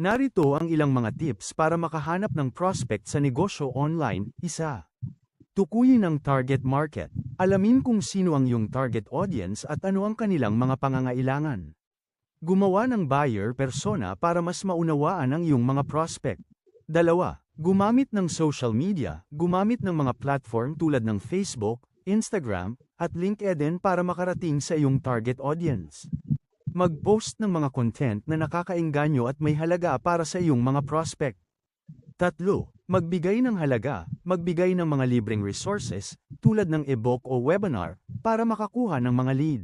Narito ang ilang mga tips para makahanap ng prospect sa negosyo online. Isa. Tukuyin ang target market. Alamin kung sino ang iyong target audience at ano ang kanilang mga pangangailangan. Gumawa ng buyer persona para mas maunawaan ang iyong mga prospect. Dalawa. Gumamit ng social media, gumamit ng mga platform tulad ng Facebook, Instagram, at LinkedIn para makarating sa iyong target audience. Mag-post ng mga content na nakakaengganyo at may halaga para sa iyong mga prospect. Tatlo, magbigay ng halaga, magbigay ng mga libreng resources, tulad ng ebook o webinar, para makakuha ng mga lead.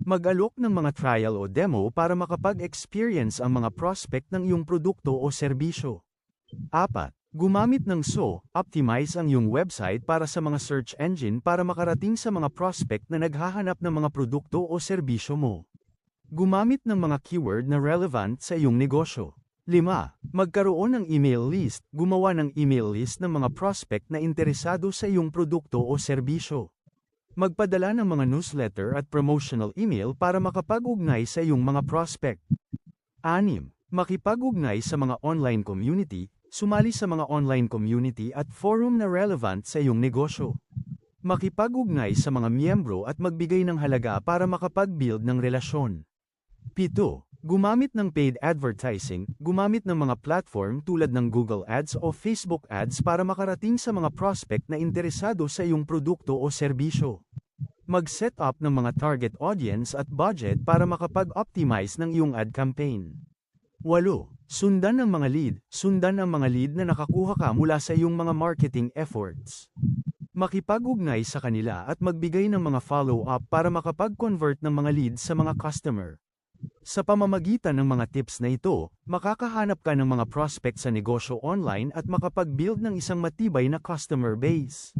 Mag-alok ng mga trial o demo para makapag-experience ang mga prospect ng iyong produkto o serbisyo. Apat, gumamit ng SEO, optimize ang iyong website para sa mga search engine para makarating sa mga prospect na naghahanap ng mga produkto o serbisyo mo. Gumamit ng mga keyword na relevant sa iyong negosyo. 5. Magkaroon ng email list. Gumawa ng email list ng mga prospect na interesado sa iyong produkto o serbisyo. Magpadala ng mga newsletter at promotional email para makapag-ugnay sa iyong mga prospect. 6. Makipag-ugnay sa mga online community, sumali sa mga online community at forum na relevant sa iyong negosyo. Makipag-ugnay sa mga miyembro at magbigay ng halaga para makapag-build ng relasyon. 7. Gumamit ng paid advertising, gumamit ng mga platform tulad ng Google Ads o Facebook Ads para makarating sa mga prospect na interesado sa iyong produkto o serbisyo. Mag-set up ng mga target audience at budget para makapag-optimize ng iyong ad campaign. 8. Sundan ang mga lead, sundan ang mga lead na nakakuha ka mula sa iyong mga marketing efforts. Makipag-ugnay sa kanila at magbigay ng mga follow-up para makapag-convert ng mga leads sa mga customer. Sa pamamagitan ng mga tips na ito, makakahanap ka ng mga prospect sa negosyo online at makapag-build ng isang matibay na customer base.